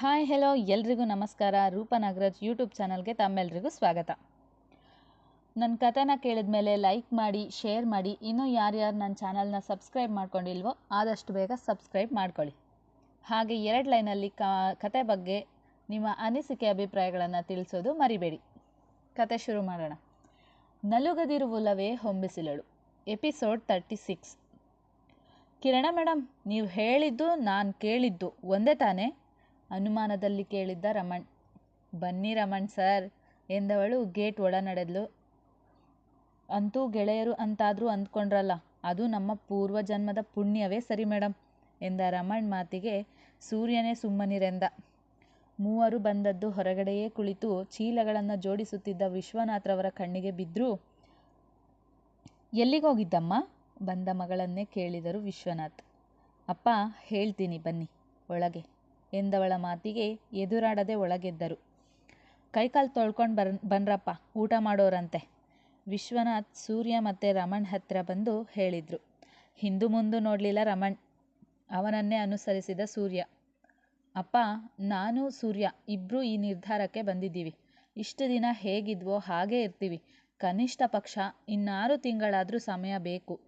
Hi hello ಎಲ್ರಿಗೂ ನಮಸ್ಕಾರ. ರೂಪ ನಾಗರಾಜ್ ಯೂಟ್ಯೂಬ್ ಚಾನಲ್ಗೆ ತಮ್ಮೆಲ್ರಿಗೂ ಸ್ವಾಗತ. ನನ್ನ ಕಥೆನ ಕೇಳಿದ ಮೇಲೆ ಲೈಕ್ ಮಾಡಿ ಶೇರ್ ಮಾಡಿ. ಇನ್ನೂ ಯಾರ್ಯಾರು ನನ್ನ ಚಾನಲ್ನ ಸಬ್ಸ್ಕ್ರೈಬ್ ಮಾಡ್ಕೊಂಡಿಲ್ವೋ, ಆದಷ್ಟು ಬೇಗ ಸಬ್ಸ್ಕ್ರೈಬ್ ಮಾಡ್ಕೊಳ್ಳಿ. ಹಾಗೆ ಎರಡು ಲೈನಲ್ಲಿ ಕತೆ ಬಗ್ಗೆ ನಿಮ್ಮ ಅನಿಸಿಕೆ ಅಭಿಪ್ರಾಯಗಳನ್ನು ತಿಳಿಸೋದು ಮರಿಬೇಡಿ. ಕತೆ ಶುರು ಮಾಡೋಣ. ನಲುಗದಿರುವುಲವೇ ಹೊಂಬಿಸಿಲಳು. Episode thirty six Kirana madam ನೀವು ಹೇಳಿದ್ದು ನಾನು ಕೇಳಿದ್ದು ಒಂದೇ ತಾನೇ? ಅನುಮಾನದಲ್ಲಿ ಕೇಳಿದ್ದ ರಮಣ್, ಬನ್ನಿ ರಮಣ್ ಸರ್ ಎಂದವಳು ಗೇಟ್ ಒಳ ನಡೆದ್ಲು ಅಂತೂ ಗೆಳೆಯರು ಅಂತಾದರೂ ಅಂದ್ಕೊಂಡ್ರಲ್ಲ, ಅದು ನಮ್ಮ ಪೂರ್ವಜನ್ಮದ ಪುಣ್ಯವೇ ಸರಿ ಮೇಡಮ್ ಎಂದ ರಮಣ್ ಮಾತಿಗೆ ಸೂರ್ಯನೇ ಸುಮ್ಮನಿರೆಂದ. ಮೂವರು ಬಂದದ್ದು ಹೊರಗಡೆಯೇ ಕುಳಿತು ಚೀಲಗಳನ್ನು ಜೋಡಿಸುತ್ತಿದ್ದ ವಿಶ್ವನಾಥ್ರವರ ಕಣ್ಣಿಗೆ ಬಿದ್ದರೂ ಎಲ್ಲಿಗೋಗಿದ್ದಮ್ಮ ಬಂದ ಮಗಳನ್ನೇ ಕೇಳಿದರು ವಿಶ್ವನಾಥ್. ಅಪ್ಪ, ಹೇಳ್ತೀನಿ ಬನ್ನಿ, ಒಳಗೆ. ಎಂದವಳ ಮಾತಿಗೆ ಎದುರಾಡದೆ ಒಳಗೆದ್ದರು. ಕೈಕಾಲು ತೊಳ್ಕೊಂಡು ಬರ್, ಬನ್ರಪ್ಪ, ಊಟ ಮಾಡೋರಂತೆ. ವಿಶ್ವನಾಥ್, ಸೂರ್ಯ ಮತ್ತು ರಮಣ್ ಹತ್ತಿರ ಬಂದು ಹೇಳಿದರು. ಹಿಂದೂ ಮುಂದು ನೋಡಲಿಲ್ಲ ರಮಣ್. ಅವನನ್ನೇ ಅನುಸರಿಸಿದ ಸೂರ್ಯ. ಅಪ್ಪ, ನಾನು ಸೂರ್ಯ ಇಬ್ಬರೂ ಈ ನಿರ್ಧಾರಕ್ಕೆ ಬಂದಿದ್ದೀವಿ. ಇಷ್ಟು ದಿನ ಹೇಗಿದ್ವೋ ಹಾಗೇ ಇರ್ತೀವಿ. ಕನಿಷ್ಠ ಪಕ್ಷ, ಇನ್ನಾರು ತಿಂಗಳಾದರೂ ಸಮಯ ಬೇಕು.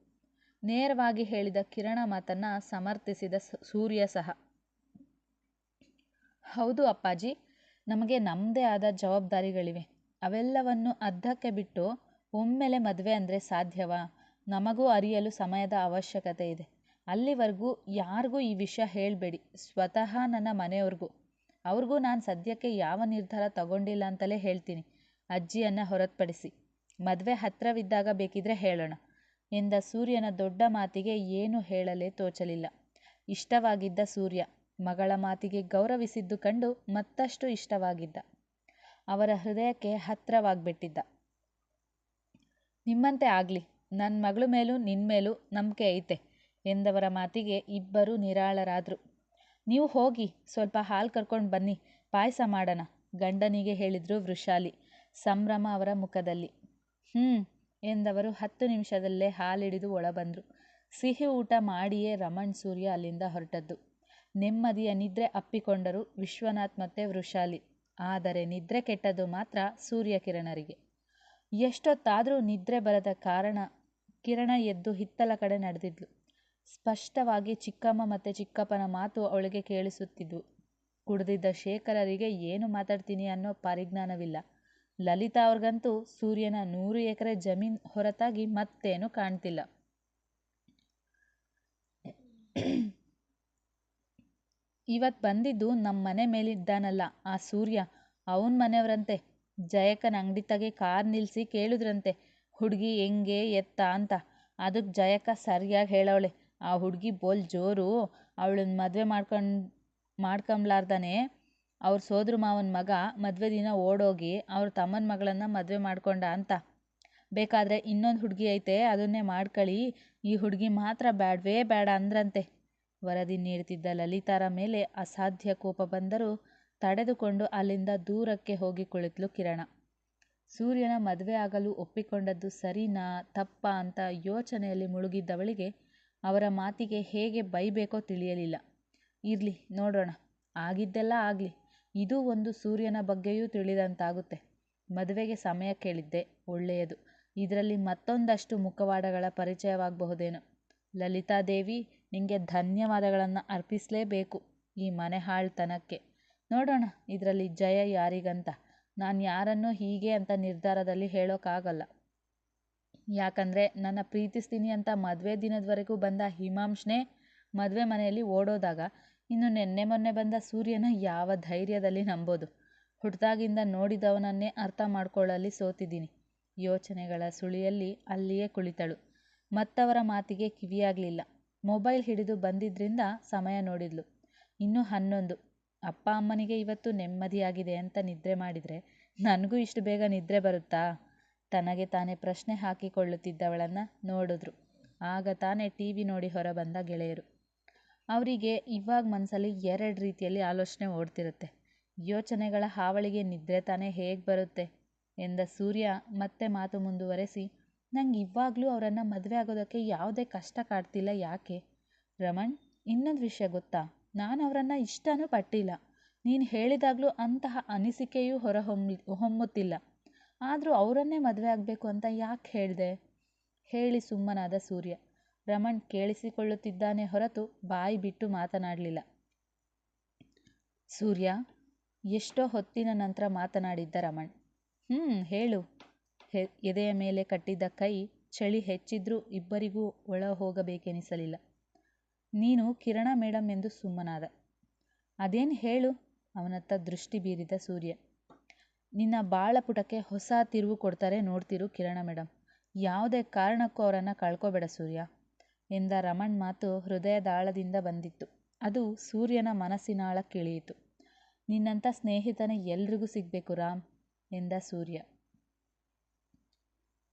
ನೇರವಾಗಿ ಹೇಳಿದ ಕಿರಣ ಮಾತನ್ನು ಸಮರ್ಥಿಸಿದ ಸೂರ್ಯ ಸಹ. ಹೌದು ಅಪ್ಪಾಜಿ, ನಮಗೆ ನಮ್ಮದೇ ಆದ ಜವಾಬ್ದಾರಿಗಳಿವೆ. ಅವೆಲ್ಲವನ್ನು ಅರ್ಧಕ್ಕೆ ಬಿಟ್ಟು ಒಮ್ಮೆಲೆ ಮದುವೆ ಅಂದರೆ ಸಾಧ್ಯವಾ? ನಮಗೂ ಅರಿಯಲು ಸಮಯದ ಅವಶ್ಯಕತೆ ಇದೆ. ಅಲ್ಲಿವರೆಗೂ ಯಾರಿಗೂ ಈ ವಿಷಯ ಹೇಳಬೇಡಿ. ಸ್ವತಃ ನನ್ನ ಮನೆಯವ್ರಿಗೂ. ಅವ್ರಿಗೂ ನಾನು ಸದ್ಯಕ್ಕೆ ಯಾವ ನಿರ್ಧಾರ ತಗೊಂಡಿಲ್ಲ ಅಂತಲೇ ಹೇಳ್ತೀನಿ. ಅಜ್ಜಿಯನ್ನು ಹೊರತುಪಡಿಸಿ. ಮದುವೆ ಹತ್ತಿರವಿದ್ದಾಗ ಬೇಕಿದ್ರೆ ಹೇಳೋಣ. ಎಂದ ಸೂರ್ಯನ ದೊಡ್ಡ ಮಾತಿಗೆ ಏನು ಹೇಳಲೇ ತೋಚಲಿಲ್ಲ. ಇಷ್ಟವಾಗಿದ್ದ ಸೂರ್ಯ ಮಗಳ ಮಾತಿಗೆ ಗೌರವಿಸಿದ್ದು ಕಂಡು ಮತ್ತಷ್ಟು ಇಷ್ಟವಾಗಿದ್ದ ಅವರ ಹೃದಯಕ್ಕೆ ಹತ್ರವಾಗ್ಬಿಟ್ಟಿದ್ದ. ನಿಮ್ಮಂತೆ ಆಗ್ಲಿ, ನನ್ನ ಮಗಳು ಮೇಲೂ ನಿನ್ನ ಮೇಲೂ ನಂಬಿಕೆ ಐತೆ ಎಂದವರ ಮಾತಿಗೆ ಇಬ್ಬರೂ ನಿರಾಳರಾದ್ರು. ನೀವು ಹೋಗಿ ಸ್ವಲ್ಪ ಹಾಲು ಕರ್ಕೊಂಡು ಬನ್ನಿ ಪಾಯಸ ಮಾಡೋಣ ಗಂಡನಿಗೆ ಹೇಳಿದ್ರು ವೃಷಾಲಿ ಸಂಭ್ರಮ ಅವರ ಮುಖದಲ್ಲಿ ಹ್ಞೂ ಎಂದವರು ಹತ್ತು ನಿಮಿಷದಲ್ಲೇ ಹಾಲಿಡಿದು ಒಳಬಂದ್ರು. ಸಿಹಿ ಊಟ ಮಾಡಿಯೇ ರಮಣ್ ಸೂರ್ಯ ಅಲ್ಲಿಂದ ಹೊರಟದ್ದು ನೆಮ್ಮದಿಯ ನಿದ್ರೆ ಅಪ್ಪಿಕೊಂಡರು ವಿಶ್ವನಾಥ್ ಮತ್ತೆ ವೃಷಾಲಿ. ಆದರೆ ನಿದ್ರೆ ಕೆಟ್ಟದ್ದು ಮಾತ್ರ ಸೂರ್ಯ ಕಿರಣರಿಗೆ ಎಷ್ಟೊತ್ತಾದರೂ ನಿದ್ರೆ ಬರದ ಕಾರಣ ಕಿರಣ ಎದ್ದು ಹಿತ್ತಲ ಕಡೆ ನಡೆದಿದ್ಲು. ಸ್ಪಷ್ಟವಾಗಿ ಚಿಕ್ಕಮ್ಮ ಮತ್ತು ಚಿಕ್ಕಪ್ಪನ ಮಾತು ಅವಳಿಗೆ ಕೇಳಿಸುತ್ತಿದ್ವು. ಕುಡಿದಿದ್ದ ಶೇಖರರಿಗೆ ಏನು ಮಾತಾಡ್ತೀನಿ ಅನ್ನೋ ಪರಿಜ್ಞಾನವಿಲ್ಲ. ಲಲಿತಾ ಅವ್ರಿಗಂತೂ ಸೂರ್ಯನ ನೂರು ಎಕರೆ ಜಮೀನು ಹೊರತಾಗಿ ಮತ್ತೇನು ಕಾಣ್ತಿಲ್ಲ. ಇವತ್ತು ಬಂದಿದ್ದು ನಮ್ಮ ಮನೆ ಮೇಲಿದ್ದಾನಲ್ಲ, ಆ ಸೂರ್ಯ. ಅವನ ಮನೆಯವರಂತೆ. ಜಯಕ್ಕನ ಅಂಗಡಿ ತಗೆ ಕಾರ್ ನಿಲ್ಲಿಸಿ ಕೇಳಿದ್ರಂತೆ, ಹುಡುಗಿ ಹೆಂಗೆ ಎತ್ತ? ಅಂತ. ಅದಕ್ಕೆ ಜಯಕ್ಕ ಸರಿಯಾಗಿ ಹೇಳವಳೆ, ಆ ಹುಡುಗಿ ಬೋಲ್ ಜೋರು ಅವಳನ್ನ ಮದುವೆ ಮಾಡ್ಕೊಂಡು ಮಾಡ್ಕೊಂಬ್ಲಾರ್ದಾನೆ ಅವ್ರ ಸೋದ್ರ ಮಾವನ ಮಗ ಮದುವೆ ದಿನ ಓಡೋಗಿ ಅವ್ರ ತಮ್ಮನ ಮಗಳನ್ನು ಮದುವೆ ಮಾಡ್ಕೊಂಡ ಅಂತ. ಬೇಕಾದರೆ ಇನ್ನೊಂದು ಹುಡುಗಿ ಐತೆ, ಅದನ್ನೇ ಮಾಡ್ಕೊಳ್ಳಿ ಈ ಹುಡುಗಿ ಮಾತ್ರ ಬೇಡವೇ ಬೇಡ ಅಂದ್ರಂತೆ. ವರದಿ ನೀಡ್ತಿದ್ದ ಲಲಿತಾರ ಮೇಲೆ ಅಸಾಧ್ಯ ಕೋಪ ಬಂದರೂ ತಡೆದುಕೊಂಡು ಅಲ್ಲಿಂದ ದೂರಕ್ಕೆ ಹೋಗಿ ಕುಳಿತಳು ಕಿರಣ. ಸೂರ್ಯನ ಮದುವೆ ಆಗಲು ಒಪ್ಪಿಕೊಂಡದ್ದು ಸರಿನಾ ತಪ್ಪಾ ಅಂತ ಯೋಚನೆಯಲ್ಲಿ ಮುಳುಗಿದ್ದವಳಿಗೆ ಅವರ ಮಾತಿಗೆ ಹೇಗೆ ಬೈಬೇಕೋ ತಿಳಿಯಲಿಲ್ಲ. ಇರಲಿ ನೋಡೋಣ ಆಗಿದ್ದೆಲ್ಲ ಆಗಲಿ. ಇದು ಒಂದು ಸೂರ್ಯನ ಬಗ್ಗೆಯೂ ತಿಳಿದಂತಾಗುತ್ತೆ. ಮದುವೆಗೆ ಸಮಯ ಕೇಳಿದ್ದೆ. ಒಳ್ಳೆಯದು. ಇದರಲ್ಲಿ ಮತ್ತೊಂದಷ್ಟು ಮುಖವಾಡಗಳ ಪರಿಚಯವಾಗಬಹುದೇನೋ. ಲಲಿತಾದೇವಿ ನಿಮಗೆ ಧನ್ಯವಾದಗಳನ್ನು ಅರ್ಪಿಸಲೇಬೇಕು ಈ ಮನೆ ಹಾಳ್ತನಕ್ಕೆ. ನೋಡೋಣ, ಇದರಲ್ಲಿ ಜಯ ಯಾರಿಗಂತ? ನಾನು ಯಾರನ್ನೂ ಹೀಗೆ ಅಂತ ನಿರ್ಧಾರದಲ್ಲಿ ಹೇಳೋಕ್ಕಾಗಲ್ಲ ಯಾಕಂದರೆ, ನನ್ನ ಪ್ರೀತಿಸ್ತೀನಿ ಅಂತ ಮದುವೆ ದಿನದವರೆಗೂ ಬಂದ ಹಿಮಾಂಶ್ನೇ ಮದುವೆ ಮನೆಯಲ್ಲಿ ಓಡೋದಾಗ ಇನ್ನು ನಿನ್ನೆ ಮೊನ್ನೆ ಬಂದ ಸೂರ್ಯನ ಯಾವ ಧೈರ್ಯದಲ್ಲಿ ನಂಬೋದು? ಹುಟ್ಟಿದಾಗಿಂದ ನೋಡಿದವನನ್ನೇ ಅರ್ಥ ಮಾಡ್ಕೊಳ್ಳಲ್ಲಿ ಸೋತಿದ್ದೀನಿ. ಯೋಚನೆಗಳ ಸುಳಿಯಲ್ಲಿ ಅಲ್ಲಿಯೇ ಕುಳಿತಳು. ಮತ್ತವರ ಮಾತಿಗೆ ಕಿವಿಯಾಗಲಿಲ್ಲ. ಮೊಬೈಲ್ ಹಿಡಿದು ಬಂದಿದ್ದರಿಂದ ಸಮಯ ನೋಡಿದ್ಲು. ಇನ್ನೂ ಹನ್ನೊಂದು. ಅಪ್ಪ ಅಮ್ಮನಿಗೆ ಇವತ್ತು ನೆಮ್ಮದಿಯಾಗಿದೆ ಅಂತ ನಿದ್ರೆ ಮಾಡಿದರೆ ನನಗೂ ಇಷ್ಟು ಬೇಗ ನಿದ್ರೆ ಬರುತ್ತಾ? ತನಗೆ ತಾನೇ ಪ್ರಶ್ನೆ ಹಾಕಿಕೊಳ್ಳುತ್ತಿದ್ದವಳನ್ನು ನೋಡಿದ್ರು. ಆಗ ತಾನೇ ಟಿ ವಿ ನೋಡಿ ಹೊರಬಂದ ಗೆಳೆಯರು. ಅವರಿಗೆ ಇವಾಗ ಮನಸ್ಸಲ್ಲಿ ಎರಡು ರೀತಿಯಲ್ಲಿ ಆಲೋಚನೆ ಓಡ್ತಿರುತ್ತೆ. ಯೋಚನೆಗಳ ಹಾವಳಿಗೆ ನಿದ್ರೆ ತಾನೇ ಹೇಗೆ ಬರುತ್ತೆ? ಎಂದ ಸೂರ್ಯ ಮತ್ತೆ ಮಾತು ಮುಂದುವರೆಸಿ ನಂಗೆ ಇವಾಗಲೂ ಅವರನ್ನು ಮದುವೆ ಆಗೋದಕ್ಕೆ ಯಾವುದೇ ಕಷ್ಟ ಕಾಡ್ತಿಲ್ಲ. ಯಾಕೆ? ರಮಣ್, ಇನ್ನೊಂದು ವಿಷಯ ಗೊತ್ತಾ? ನಾನು ಅವರನ್ನು ಇಷ್ಟನೂ ಪಟ್ಟಿಲ್ಲ. ನೀನು ಹೇಳಿದಾಗಲೂ ಅಂತಹ ಅನಿಸಿಕೆಯೂ ಹೊರಹೊಮ್ಮಿ, ಹೊಮ್ಮುತ್ತಿಲ್ಲ. ಆದರೂ ಅವರನ್ನೇ ಮದುವೆ ಆಗಬೇಕು ಅಂತ ಯಾಕೆ ಹೇಳಿದೆ? ಹೇಳಿ ಸುಮ್ಮನಾದ ಸೂರ್ಯ. ರಮಣ್ ಕೇಳಿಸಿಕೊಳ್ಳುತ್ತಿದ್ದಾನೆ ಹೊರತು ಬಾಯಿ ಬಿಟ್ಟು ಮಾತನಾಡಲಿಲ್ಲ. ಸೂರ್ಯ, ಎಷ್ಟೋ ಹೊತ್ತಿನ ನಂತರ ಮಾತನಾಡಿದ್ದ ರಮಣ್. ಹ್ಞೂ ಹೇಳು. ಎದೆಯ ಮೇಲೆ ಕಟ್ಟಿದ್ದ ಕೈ ಚಳಿ ಹೆಚ್ಚಿದ್ರೂ ಇಬ್ಬರಿಗೂ ಒಳ ಹೋಗಬೇಕೆನಿಸಲಿಲ್ಲ. ನೀನು ಕಿರಣ ಮೇಡಮ್ ಎಂದು ಸುಮ್ಮನಾದ. ಅದೇನು ಹೇಳು? ಅವನತ್ತ ದೃಷ್ಟಿ ಬೀರಿದ ಸೂರ್ಯ. ನಿನ್ನ ಬಾಳಪುಟಕ್ಕೆ ಹೊಸ ತಿರುವು ಕೊಡ್ತಾರೆ ನೋಡ್ತಿರು ಕಿರಣ ಮೇಡಮ್ ಯಾವುದೇ ಕಾರಣಕ್ಕೂ ಅವರನ್ನು ಕಳ್ಕೊಬೇಡ ಸೂರ್ಯ, ಎಂದ ರಮಣ್ ಮಾತು ಹೃದಯದಾಳದಿಂದ ಬಂದಿತ್ತು. ಅದು ಸೂರ್ಯನ ಮನಸ್ಸಿನಾಳ ಕಿಳಿಯಿತು. ನಿನ್ನಂಥ ಸ್ನೇಹಿತನೇ ಎಲ್ರಿಗೂ ಸಿಗಬೇಕು ರಾಮ್, ಎಂದ ಸೂರ್ಯ.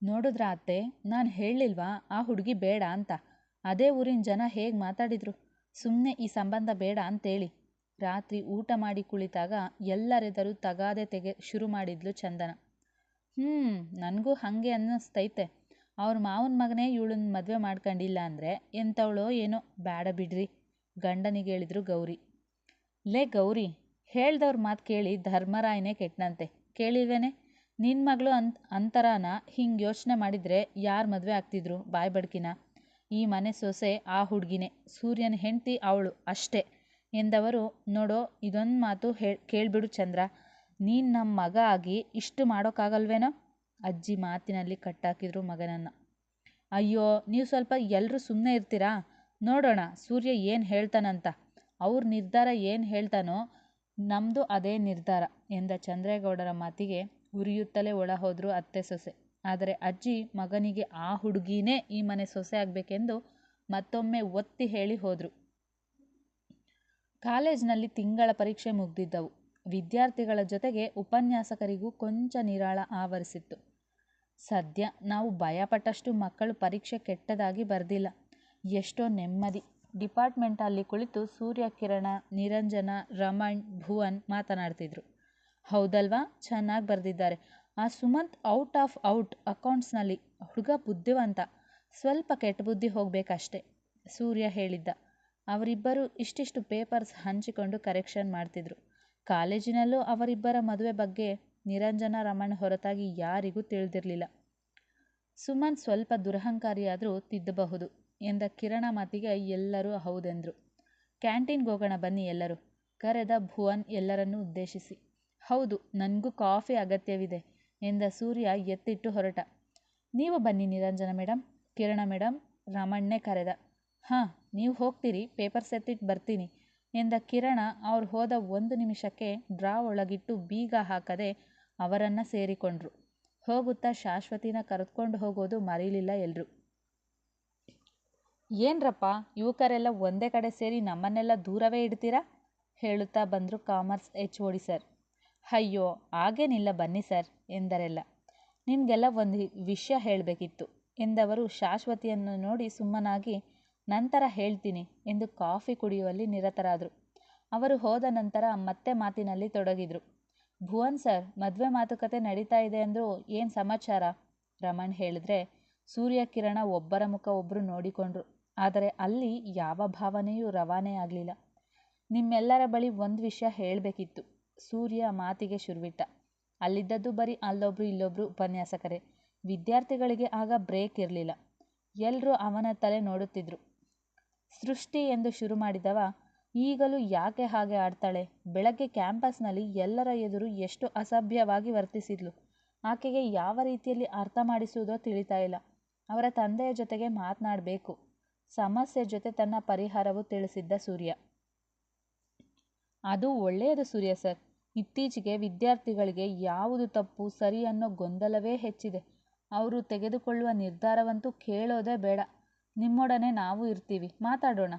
ನೋಡಿದ್ರ ಅತ್ತೆ? ನಾನು ಹೇಳಲಿಲ್ವಾ? ಆ ಹುಡುಗಿ ಬೇಡ ಅಂತ. ಅದೇ ಊರಿನ ಜನ ಹೇಗೆ ಮಾತಾಡಿದ್ರು? ಸುಮ್ಮನೆ ಈ ಸಂಬಂಧ ಬೇಡ ಅಂತೇಳಿ. ರಾತ್ರಿ ಊಟ ಮಾಡಿ ಕುಳಿತಾಗ ಎಲ್ಲರೆದರೂ ತಗಾದೆ ತೆಗೆ ಶುರು ಮಾಡಿದ್ಲು ಚಂದನ. ಹ್ಞೂ ನನಗೂ ಹಾಗೆ ಅನ್ನಿಸ್ತೈತೆ. ಅವ್ರ ಮಾವನ ಮಗನೇ ಇವಳನ್ನ ಮದುವೆ ಮಾಡ್ಕೊಂಡಿಲ್ಲ ಅಂದರೆ ಎಂಥವಳೋ ಏನೋ ಬೇಡ ಬಿಡ್ರಿ, ಗಂಡನಿಗೆ ಹೇಳಿದ್ರು ಗೌರಿ. ಲೇ ಗೌರಿ, ಹೇಳ್ದವ್ರ ಮಾತು ಕೇಳಿ ಧರ್ಮರಾಯನೇ ಕೆಟ್ಟನಂತೆ ಕೇಳಿಲ್ವೇನೆ? ನಿನ್ನ ಮಗಳು ಅಂತ ಅಂತರಾನ ಹಿಂಗೆ ಯೋಚನೆ ಮಾಡಿದರೆ ಯಾರು ಮದುವೆ ಆಗ್ತಿದ್ರು ಬಾಯಿ ಬಡ್ಕಿನ? ಈ ಮನೆ ಸೊಸೆ ಆ ಹುಡುಗಿನೇ, ಸೂರ್ಯನ ಹೆಂಡತಿ ಅವಳು ಅಷ್ಟೇ. ಎಂದವರು, ನೋಡೋ, ಇದೊಂದು ಮಾತು ಹೇ, ಕೇಳಿಬಿಡು ಚಂದ್ರ. ನೀನು ನಮ್ಮ ಮಗ ಆಗಿ ಇಷ್ಟು ಮಾಡೋಕ್ಕಾಗಲ್ವೇನೋ ಅಜ್ಜಿ ಮಾತಿನಲ್ಲಿ ಕಟ್ಟಾಕಿದ್ರು ಮಗನನ್ನು. ಅಯ್ಯೋ, ನೀವು ಸ್ವಲ್ಪ ಎಲ್ಲರೂ ಸುಮ್ಮನೆ ಇರ್ತೀರಾ? ನೋಡೋಣ, ಸೂರ್ಯ ಏನು ಹೇಳ್ತಾನಂತ. ಅವ್ರ ನಿರ್ಧಾರ ಏನು ಹೇಳ್ತಾನೋ ನಮ್ಮದು ಅದೇ ನಿರ್ಧಾರ, ಎಂದ ಚಂದ್ರೇಗೌಡರ ಮಾತಿಗೆ ಉರಿಯುತ್ತಲೇ ಒಳ ಹೋದರು ಅತ್ತೆ ಸೊಸೆ. ಆದರೆ ಅಜ್ಜಿ ಮಗನಿಗೆ ಆ ಹುಡುಗಿನೇ ಈ ಮನೆ ಸೊಸೆ ಆಗಬೇಕೆಂದು ಮತ್ತೊಮ್ಮೆ ಒತ್ತಿ ಹೇಳಿ ಹೋದರು. ಕಾಲೇಜಿನಲ್ಲಿ ತಿಂಗಳ ಪರೀಕ್ಷೆ ಮುಗ್ದಿದ್ದವು. ವಿದ್ಯಾರ್ಥಿಗಳ ಜೊತೆಗೆ ಉಪನ್ಯಾಸಕರಿಗೂ ಕೊಂಚ ನಿರಾಳ ಆವರಿಸಿತ್ತು. ಸದ್ಯ ನಾವು ಭಯಪಟ್ಟಷ್ಟು ಮಕ್ಕಳು ಪರೀಕ್ಷೆ ಕೆಟ್ಟದಾಗಿ ಬರೆದಿಲ್ಲ. ಎಷ್ಟೋ ನೆಮ್ಮದಿ. ಡಿಪಾರ್ಟ್ಮೆಂಟಲ್ಲಿ ಕುಳಿತು ಸೂರ್ಯಕಿರಣ, ನಿರಂಜನ, ರಮಣ್, ಭುವನ್ ಮಾತನಾಡ್ತಿದ್ರು. ಹೌದಲ್ವಾ? ಚೆನ್ನಾಗಿ ಬರೆದಿದ್ದಾರೆ. ಆ ಸುಮಂತ್ ಔಟ್ ಆಫ್ ಔಟ್ ಅಕೌಂಟ್ಸ್ನಲ್ಲಿ ಹುಡುಗ ಬುದ್ಧಿವಂತ. ಸ್ವಲ್ಪ ಕೆಟ್ಟ ಬುದ್ಧಿ ಹೋಗಬೇಕಷ್ಟೆ, ಸೂರ್ಯ ಹೇಳಿದ್ದ. ಅವರಿಬ್ಬರು ಇಷ್ಟಿಷ್ಟು ಪೇಪರ್ಸ್ ಹಂಚಿಕೊಂಡು ಕರೆಕ್ಷನ್ ಮಾಡ್ತಿದ್ರು. ಕಾಲೇಜಿನಲ್ಲೂ ಅವರಿಬ್ಬರ ಮದುವೆ ಬಗ್ಗೆ ನಿರಂಜನ ರಮಣ್ ಹೊರತಾಗಿ ಯಾರಿಗೂ ತಿಳಿದಿರಲಿಲ್ಲ. ಸುಮನ್ ಸ್ವಲ್ಪ ದುರಹಂಕಾರಿಯಾದರೂ ತಿದ್ದಬಹುದು ಎಂದ ಕಿರಣ ಮಾತಿಗೆ ಎಲ್ಲರೂ ಹೌದೆಂದರು. ಕ್ಯಾಂಟೀನ್ಗೆ ಹೋಗೋಣ ಬನ್ನಿ ಎಲ್ಲರೂ. ಕರೆದ ಭುವನ್ ಎಲ್ಲರನ್ನೂ ಉದ್ದೇಶಿಸಿ. ಹೌದು, ನನಗೂ ಕಾಫಿ ಅಗತ್ಯವಿದೆ ಎಂದ ಸೂರ್ಯ ಎತ್ತಿಟ್ಟು ಹೊರಟ. ನೀವು ಬನ್ನಿ ನಿರಂಜನ ಮೇಡಮ್ ಕಿರಣ ಮೇಡಮ್ ರಾಮಣ್ಣೆ ಕರೆದ. ಹಾಂ, ನೀವು ಹೋಗ್ತೀರಿ, ಪೇಪರ್ಸ್ ಎತ್ತಿಟ್ಟು ಬರ್ತೀನಿ ಎಂದ ಕಿರಣ ಅವ್ರು ಹೋದ ಒಂದು ನಿಮಿಷಕ್ಕೆ ಡ್ರಾ ಒಳಗಿಟ್ಟು ಬೀಗ ಹಾಕದೆ ಅವರನ್ನು ಸೇರಿಕೊಂಡ್ರು. ಹೋಗುತ್ತಾ ಶಾಶ್ವತಿನ ಕರೆದುಕೊಂಡು ಹೋಗೋದು ಮರೀಲಿಲ್ಲ ಎಲ್ಲರೂ ಏನ್ರಪ್ಪ, ಯುವಕರೆಲ್ಲ ಒಂದೇ ಕಡೆ ಸೇರಿ ನಮ್ಮನ್ನೆಲ್ಲ ದೂರವೇ ಇಡ್ತೀರಾ? ಹೇಳುತ್ತಾ ಬಂದರು ಕಾಮರ್ಸ್ ಎಚ್ ಓಡಿ ಸರ್. ಅಯ್ಯೋ ಹಾಗೇನಿಲ್ಲ ಬನ್ನಿ ಸರ್, ಎಂದರೆಲ್ಲ. ನಿಮಗೆಲ್ಲ ಒಂದು ವಿಷಯ ಹೇಳಬೇಕಿತ್ತು, ಎಂದವರು ಶಾಶ್ವತಿಯನ್ನು ನೋಡಿ ಸುಮ್ಮನಾಗಿ, ನಂತರ ಹೇಳ್ತೀನಿ, ಎಂದು ಕಾಫಿ ಕುಡಿಯುವಲ್ಲಿ ನಿರತರಾದರು. ಅವರು ಹೋದ ನಂತರ ಮತ್ತೆ ಮಾತಿನಲ್ಲಿ ತೊಡಗಿದರು. ಭುವನ್ ಸರ್, ಮದುವೆ ಮಾತುಕತೆ ನಡೀತಾ ಇದೆ ಅಂದರು ಏನು ಸಮಾಚಾರ? ರಮಣ್ ಹೇಳಿದ್ರೆ ಸೂರ್ಯ ಕಿರಣ ಒಬ್ಬರ ಮುಖ ಒಬ್ಬರು ನೋಡಿಕೊಂಡ್ರು, ಆದರೆ ಅಲ್ಲಿ ಯಾವ ಭಾವನೆಯೂ ರವಾನೆ ಆಗಲಿಲ್ಲ. ನಿಮ್ಮೆಲ್ಲರ ಬಳಿ ಒಂದು ವಿಷಯ ಹೇಳಬೇಕಿತ್ತು ಸೂರ್ಯ ಮಾತಿಗೆ ಶುರುವಿಟ್ಟ. ಅಲ್ಲಿದ್ದದ್ದು ಬರೀ ಅಲ್ಲೊಬ್ರು ಇಲ್ಲೊಬ್ರು ಉಪನ್ಯಾಸಕರೇ. ವಿದ್ಯಾರ್ಥಿಗಳಿಗೆ ಆಗ ಬ್ರೇಕ್ ಇರಲಿಲ್ಲ. ಎಲ್ಲರೂ ಅವನ ತಲೆ ನೋಡುತ್ತಿದ್ರು. ಸೃಷ್ಟಿ ಎಂದು ಶುರು ಮಾಡಿದವ ಈಗಲೂ ಯಾಕೆ ಹಾಗೆ ಆಡ್ತಾಳೆ? ಬೆಳಗ್ಗೆ ಕ್ಯಾಂಪಸ್ನಲ್ಲಿ ಎಲ್ಲರ ಎದುರು ಎಷ್ಟು ಅಸಭ್ಯವಾಗಿ ವರ್ತಿಸಿದ್ಲು. ಆಕೆಗೆ ಯಾವ ರೀತಿಯಲ್ಲಿ ಅರ್ಥ ಮಾಡಿಸುವುದೋ ತಿಳಿತಾ ಇಲ್ಲ. ಅವರ ತಂದೆಯ ಜೊತೆಗೆ ಮಾತನಾಡಬೇಕು. ಸಮಸ್ಯೆ ಜೊತೆ ತನ್ನ ಪರಿಹಾರವು ತಿಳಿಸಿದ್ದ ಸೂರ್ಯ. ಅದು ಒಳ್ಳೆಯದು ಸೂರ್ಯ ಸರ್. ಇತ್ತೀಚೆಗೆ ವಿದ್ಯಾರ್ಥಿಗಳಿಗೆ ಯಾವುದು ತಪ್ಪು, ಸರಿ ಅನ್ನೋ ಗೊಂದಲವೇ ಹೆಚ್ಚಿದೆ. ಅವರು ತೆಗೆದುಕೊಳ್ಳುವ ನಿರ್ಧಾರವಂತೂ ಕೇಳೋದೇ ಬೇಡ. ನಿಮ್ಮೊಡನೆ ನಾವು ಇರ್ತೀವಿ. ಮಾತಾಡೋಣ.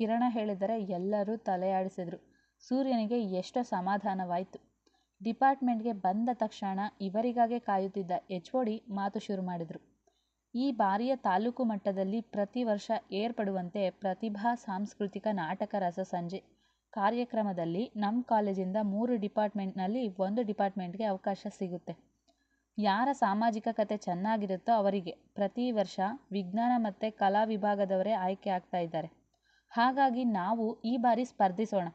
ಕಿರಣ ಹೇಳಿದರೆ ಎಲ್ಲರೂ ತಲೆಯಾಡಿಸಿದರು. ಸೂರ್ಯನಿಗೆ ಎಷ್ಟೋ ಸಮಾಧಾನವಾಯಿತು. ಡಿಪಾರ್ಟ್ಮೆಂಟ್ಗೆ ಬಂದ ತಕ್ಷಣ ಇವರಿಗಾಗೆ ಕಾಯುತ್ತಿದ್ದ ಎಚ್ ಡಿ ಮಾತು ಶುರು ಮಾಡಿದರು. ಈ ಬಾರಿಯ ತಾಲೂಕು ಮಟ್ಟದಲ್ಲಿ ಪ್ರತಿ ವರ್ಷ ಏರ್ಪಡುವಂತೆ ಪ್ರತಿಭಾ ಸಾಂಸ್ಕೃತಿಕ ನಾಟಕ ರಸಸಂಜೆ ಕಾರ್ಯಕ್ರಮದಲ್ಲಿ ನಮ್ಮ ಕಾಲೇಜಿಂದ ಮೂರು ಡಿಪಾರ್ಟ್ಮೆಂಟ್ನಲ್ಲಿ ಒಂದು ಡಿಪಾರ್ಟ್ಮೆಂಟ್ಗೆ ಅವಕಾಶ ಸಿಗುತ್ತೆ. ಯಾರ ಸಾಮಾಜಿಕ ಕತೆ ಚೆನ್ನಾಗಿರುತ್ತೋ ಅವರಿಗೆ ಪ್ರತಿ ವರ್ಷ ವಿಜ್ಞಾನ ಮತ್ತು ಕಲಾ ವಿಭಾಗದವರೇ ಆಯ್ಕೆ ಆಗ್ತಾ ಇದ್ದಾರೆ. ಹಾಗಾಗಿ ನಾವು ಈ ಬಾರಿ ಸ್ಪರ್ಧಿಸೋಣ.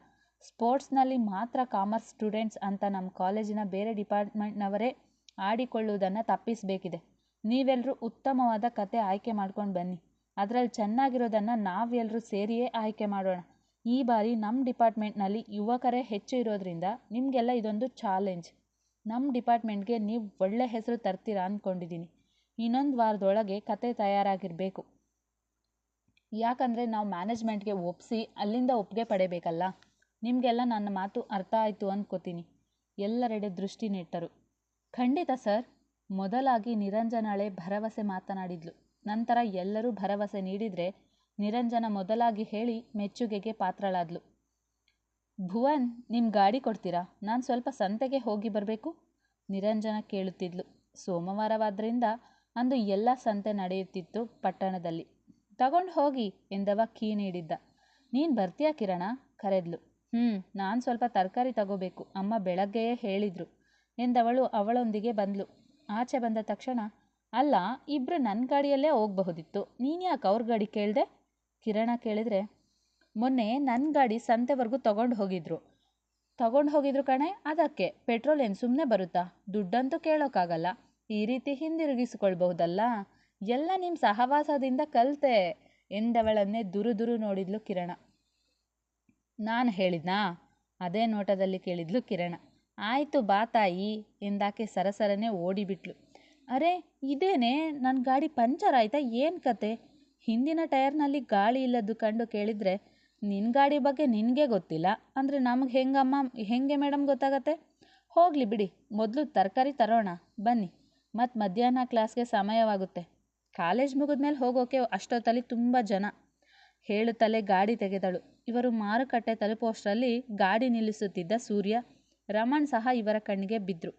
ಸ್ಪೋರ್ಟ್ಸ್ನಲ್ಲಿ ಮಾತ್ರ ಕಾಮರ್ಸ್ ಸ್ಟೂಡೆಂಟ್ಸ್ ಅಂತ ನಮ್ಮ ಕಾಲೇಜಿನ ಬೇರೆ ಡಿಪಾರ್ಟ್ಮೆಂಟ್ನವರೇ ಆಡಿಕೊಳ್ಳುವುದನ್ನು ತಪ್ಪಿಸಬೇಕಿದೆ. ನೀವೆಲ್ಲರೂ ಉತ್ತಮವಾದ ಕತೆ ಆಯ್ಕೆ ಮಾಡ್ಕೊಂಡು ಬನ್ನಿ. ಅದರಲ್ಲಿ ಚೆನ್ನಾಗಿರೋದನ್ನು ನಾವೆಲ್ಲರೂ ಸೇರಿಯೇ ಆಯ್ಕೆ ಮಾಡೋಣ. ಈ ಬಾರಿ ನಮ್ಮ ಡಿಪಾರ್ಟ್ಮೆಂಟ್ನಲ್ಲಿ ಯುವಕರೇ ಹೆಚ್ಚು ಇರೋದ್ರಿಂದ ನಿಮಗೆಲ್ಲ ಇದೊಂದು ಚಾಲೆಂಜ್. ನಮ್ಮ ಡಿಪಾರ್ಟ್ಮೆಂಟ್ಗೆ ನೀವು ಒಳ್ಳೆ ಹೆಸರು ತರ್ತೀರಾ ಅಂದ್ಕೊಂಡಿದ್ದೀನಿ ಇನ್ನೊಂದು ವಾರದೊಳಗೆ ಕತೆ ತಯಾರಾಗಿರಬೇಕು. ಯಾಕಂದರೆ ನಾವು ಮ್ಯಾನೇಜ್ಮೆಂಟ್ಗೆ ಒಪ್ಪಿಸಿ ಅಲ್ಲಿಂದ ಒಪ್ಪಿಗೆ ಪಡೆಯಬೇಕಲ್ಲ ನಿಮಗೆಲ್ಲ ನನ್ನ ಮಾತು ಅರ್ಥ ಆಯಿತು ಅಂದ್ಕೋತೀನಿ ಎಲ್ಲರೆಡೆ ದೃಷ್ಟಿ ನೆಟ್ಟರು. ಖಂಡಿತ ಸರ್. ಮೊದಲಾಗಿ ನಿರಂಜನಾಳೆ ಭರವಸೆ ಮಾತನಾಡಿದ್ಲು. ನಂತರ ಎಲ್ಲರೂ ಭರವಸೆ ನೀಡಿದರೆ ನಿರಂಜನ ಮೊದಲಾಗಿ ಹೇಳಿ ಮೆಚ್ಚುಗೆಗೆ ಪಾತ್ರಳಾದ್ಲು. ಭುವನ್ ನಿಮ್ಮ ಗಾಡಿ ಕೊಡ್ತೀರಾ? ನಾನು ಸ್ವಲ್ಪ ಸಂತೆಗೆ ಹೋಗಿ ಬರಬೇಕು? ನಿರಂಜನ ಕೇಳುತ್ತಿದ್ಲು. ಸೋಮವಾರವಾದ್ದರಿಂದ ಅಂದು ಎಲ್ಲ ಸಂತೆ ನಡೆಯುತ್ತಿತ್ತು ಪಟ್ಟಣದಲ್ಲಿ. ತಗೊಂಡು ಹೋಗಿ, ಎಂದವ ಕೀ ನೀಡಿದ್ದ. ನೀನು ಬರ್ತೀಯಾ ಕಿರಣ? ಕರೆದ್ಲು. ಹ್ಞೂ ನಾನು ಸ್ವಲ್ಪ ತರಕಾರಿ ತಗೋಬೇಕು, ಅಮ್ಮ ಬೆಳಗ್ಗೆಯೇ ಹೇಳಿದ್ರು ಎಂದವಳು ಅವಳೊಂದಿಗೆ ಬಂದ್ಲು. ಆಚೆ ಬಂದ ತಕ್ಷಣ, ಅಲ್ಲ ಇಬ್ಬರು ನನ್ನ ಗಾಡಿಯಲ್ಲೇ ಹೋಗಬಹುದಿತ್ತು. ನೀನು ಯಾಕೆ ಅವ್ರ ಗಾಡಿ ಕೇಳಿದೆ? ಕಿರಣ ಕೇಳಿದರೆ, ಮೊನ್ನೆ ನನ್ನ ಗಾಡಿ ಸಂತೆವರೆಗೂ ತಗೊಂಡು ಹೋಗಿದ್ರು. ತಗೊಂಡು ಹೋಗಿದ್ರು ಕಣೆ, ಅದಕ್ಕೆ ಪೆಟ್ರೋಲ್ ಏನು ಸುಮ್ಮನೆ ಬರುತ್ತಾ? ದುಡ್ಡಂತೂ ಕೇಳೋಕ್ಕಾಗಲ್ಲ ಈ ರೀತಿ ಹಿಂದಿರುಗಿಸಿಕೊಳ್ಬಹುದಲ್ಲ? ಎಲ್ಲ ನಿಮ್ಮ ಸಹವಾಸದಿಂದ ಕಲಿತೆ, ಎಂದವಳನ್ನೇ ದುರುದುರು ದುರು ನೋಡಿದ್ಲು ಕಿರಣ. ನಾನು ಹೇಳಿದ್ನಾ? ಅದೇ ನೋಟದಲ್ಲಿ ಕೇಳಿದ್ಲು ಕಿರಣ. ಆಯಿತು ಬಾ ತಾಯಿ, ಎಂದಾಕೆ ಸರಸರನೆ ಓಡಿಬಿಟ್ಲು. ಅರೆ, ಇದೇನೇ? ನನ್ನ ಗಾಡಿ ಪಂಚರ್ ಆಯ್ತಾ? ಏನು ಕತೆ? ಹಿಂದಿನ ಟೈರ್ನಲ್ಲಿ ಗಾಳಿ ಇಲ್ಲದ್ದು ಕಂಡು ಕೇಳಿದರೆ ನಿನ್ನ ಗಾಡಿ ಬಗ್ಗೆ ನಿನಗೆ ಗೊತ್ತಿಲ್ಲ. ಅಂದರೆ ನಮಗೆ ಹೆಂಗಮ್ಮ, ಹೆಂಗೆ ಮೇಡಮ್ ಗೊತ್ತಾಗತ್ತೆ? ಹೋಗಲಿ ಬಿಡಿ, ಮೊದಲು ತರಕಾರಿ ತರೋಣ, ಬನ್ನಿ. ಮತ್ತು ಮಧ್ಯಾಹ್ನ ಕ್ಲಾಸ್ಗೆ ಸಮಯವಾಗುತ್ತೆ. ಕಾಲೇಜ್ ಮುಗಿದ್ಮೇಲೆ ಹೋಗೋಕೆ ಅಷ್ಟೊತ್ತಲ್ಲಿ ತುಂಬ ಜನ. ಹೇಳುತ್ತಲೇ ಗಾಡಿ ತೆಗೆದಳು. ಇವರು ಮಾರುಕಟ್ಟೆ ತಲುಪುವಷ್ಟರಲ್ಲಿ ಗಾಡಿ ನಿಲ್ಲಿಸುತ್ತಿದ್ದ ಸೂರ್ಯ, ರಮಣ್ ಸಹ ಇವರ ಕಣ್ಣಿಗೆ ಬಿದ್ದರು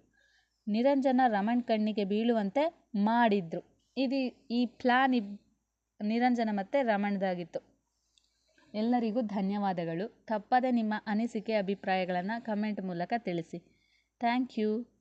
ನಿರಂಜನ ರಮಣ್ ಕಣ್ಣಿಗೆ ಬೀಳುವಂತೆ ಮಾಡಿದ್ರು. ಇದು, ಈ ಪ್ಲ್ಯಾನ್ ಇಬ್ ನಿರಂಜನ ಮತ್ತು ರಮಣ್ದಾಗಿತ್ತು. ಎಲ್ಲರಿಗೂ ಧನ್ಯವಾದಗಳು. ತಪ್ಪದೆ ನಿಮ್ಮ ಅನಿಸಿಕೆ ಅಭಿಪ್ರಾಯಗಳನ್ನು ಕಮೆಂಟ್ ಮೂಲಕ ತಿಳಿಸಿ. Thank you